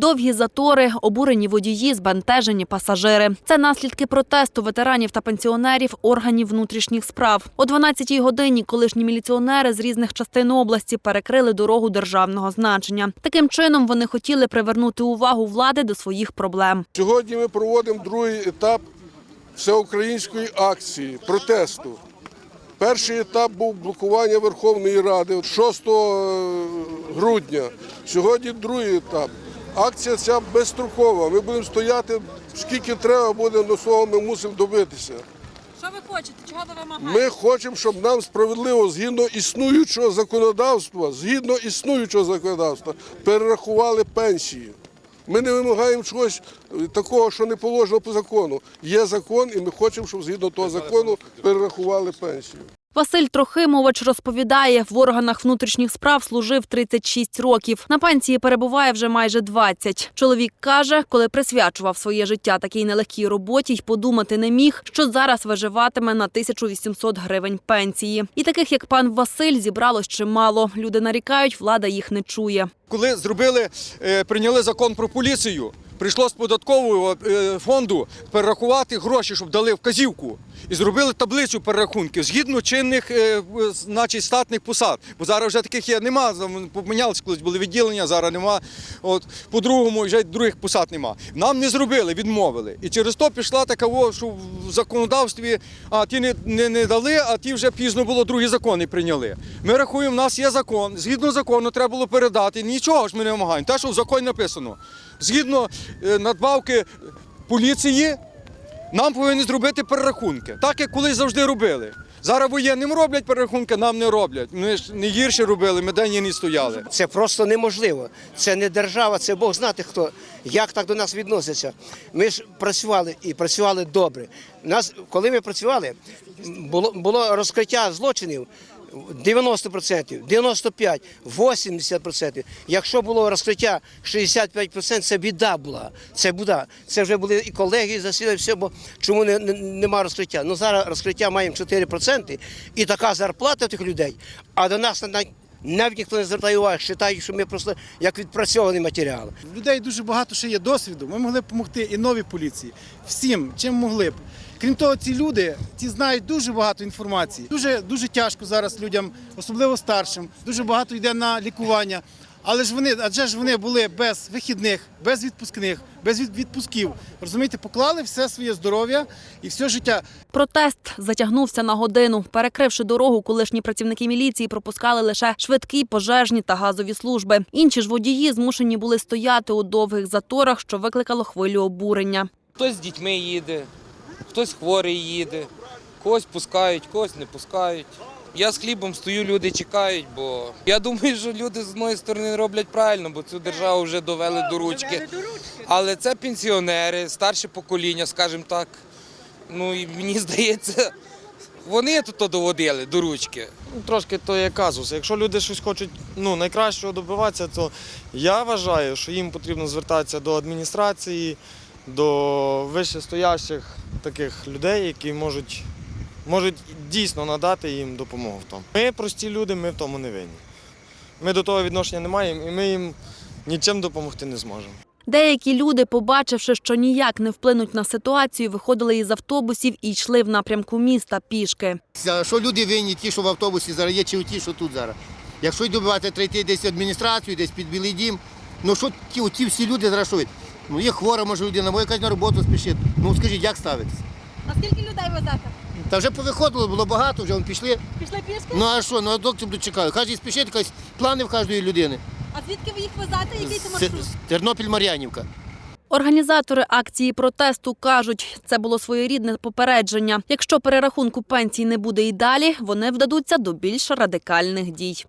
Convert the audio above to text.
Довгі затори, обурені водії, збентежені пасажири. Це наслідки протесту ветеранів та пенсіонерів органів внутрішніх справ. О 12-й годині колишні міліціонери з різних частин області перекрили дорогу державного значення. Таким чином вони хотіли привернути увагу влади до своїх проблем. Сьогодні ми проводимо другий етап всеукраїнської акції протесту. Перший етап був блокування Верховної Ради 6 грудня. Сьогодні другий етап. Акція ця безстрокова. Ми будемо стояти скільки треба буде, до свого ми мусимо добитися. Що ви хочете? Чого ви вимагаєте? Ми хочемо, щоб нам справедливо згідно існуючого законодавства, згідно існуючого законодавства, перерахували пенсії. Ми не вимагаємо чогось е, такого, що не положено по закону. Є закон, і ми хочемо, щоб згідно того закону перерахували пенсію. Василь Трохимович розповідає, в органах внутрішніх справ служив 36 років. На пенсії перебуває вже майже 20. Чоловік каже, коли присвячував своє життя такій нелегкій роботі, й подумати не міг, що зараз виживатиме на 1800 гривень пенсії. І таких, як пан Василь, зібралось чимало. Люди нарікають, влада їх не чує. Коли зробили, е, прийняли закон про поліцію, прийшло з податкового е, фонду перерахувати гроші, щоб дали вказівку. І зробили таблицю перерахунків згідно чинних е, значить, статних посад. Бо зараз вже таких є нема. Помінялися колись були відділення, зараз нема. От по-другому вже других посад нема. Нам не зробили, відмовили. І через то пішла така, що в законодавстві, а ті не, не, не дали, а ті вже пізно було другі закони прийняли. Ми рахуємо, в нас є закон. Згідно закону треба було передати. Нічого ж ми не вимагаємо. Те, що в законі написано. Згідно е, надбавки поліції, нам повинні зробити перерахунки, так як колись завжди робили. Зараз воєнним роблять перерахунки, нам не роблять. Ми ж не гірше робили, ми день і не стояли. Це просто неможливо. Це не держава, це Бог знати хто, як так до нас відноситься. Ми ж працювали і працювали добре. Нас, коли ми працювали, було, було розкриття злочинів 90%, 95%, 80%. Якщо було розкриття 65%, це біда була. Це біда. Це вже були і колеги засідали, все, бо чому не, не, нема розкриття? Ну зараз розкриття маємо 4% і така зарплата тих людей, а до нас навіть навіть ніхто не звертає уваги, вважають, що ми просто як відпрацьований матеріал. Людей дуже багато ще є досвіду. Ми могли б допомогти і новій поліції. Всім, чим могли б. Крім того, ці люди ті знають дуже багато інформації. Дуже дуже тяжко зараз людям, особливо старшим. Дуже багато йде на лікування. Але ж вони, адже ж вони були без вихідних, без відпускних, без відпусків. Розумієте, поклали все своє здоров'я і все життя. Протест затягнувся на годину. Перекривши дорогу, колишні працівники міліції пропускали лише швидкі, пожежні та газові служби. Інші ж водії змушені були стояти у довгих заторах, що викликало хвилю обурення. Хтось з дітьми їде, хтось хворий їде, когось пускають, когось не пускають. Я з хлібом стою, люди чекають, бо я думаю, що люди з одної сторони роблять правильно, бо цю державу вже довели до ручки. Але це пенсіонери, старше покоління, скажімо так. Ну і мені здається, вони тут доводили до ручки. Трошки то є казус. Якщо люди щось хочуть ну, найкращого добиватися, то я вважаю, що їм потрібно звертатися до адміністрації, до вищестоящих таких людей, які можуть, можуть дійсно надати їм допомогу в тому. Ми прості люди, ми в тому не винні. Ми до того відношення не маємо і ми їм нічим допомогти не зможемо. Деякі люди, побачивши, що ніяк не вплинуть на ситуацію, виходили із автобусів і йшли в напрямку міста пішки. Що люди винні, ті, що в автобусі зараз є, чи ті, що тут зараз. Якщо й добивати трейти десь адміністрацію, десь під білий дім, ну що ті, ті всі люди зараз що? Ну є хвора, може людина, може якась на роботу спішить. Ну скажіть, як ставитися? А скільки людей везете? Та вже повиходило, було багато, вже вон пішли. Пішли пішки? Ну а що, ну а доктор тут чекає. Хай спішить якась плани в кожної людини. А звідки ви їх везете? Який це Це- маршрут? Тернопіль-Мар'янівка. Організатори акції протесту кажуть, це було своєрідне попередження. Якщо перерахунку пенсій не буде і далі, вони вдадуться до більш радикальних дій.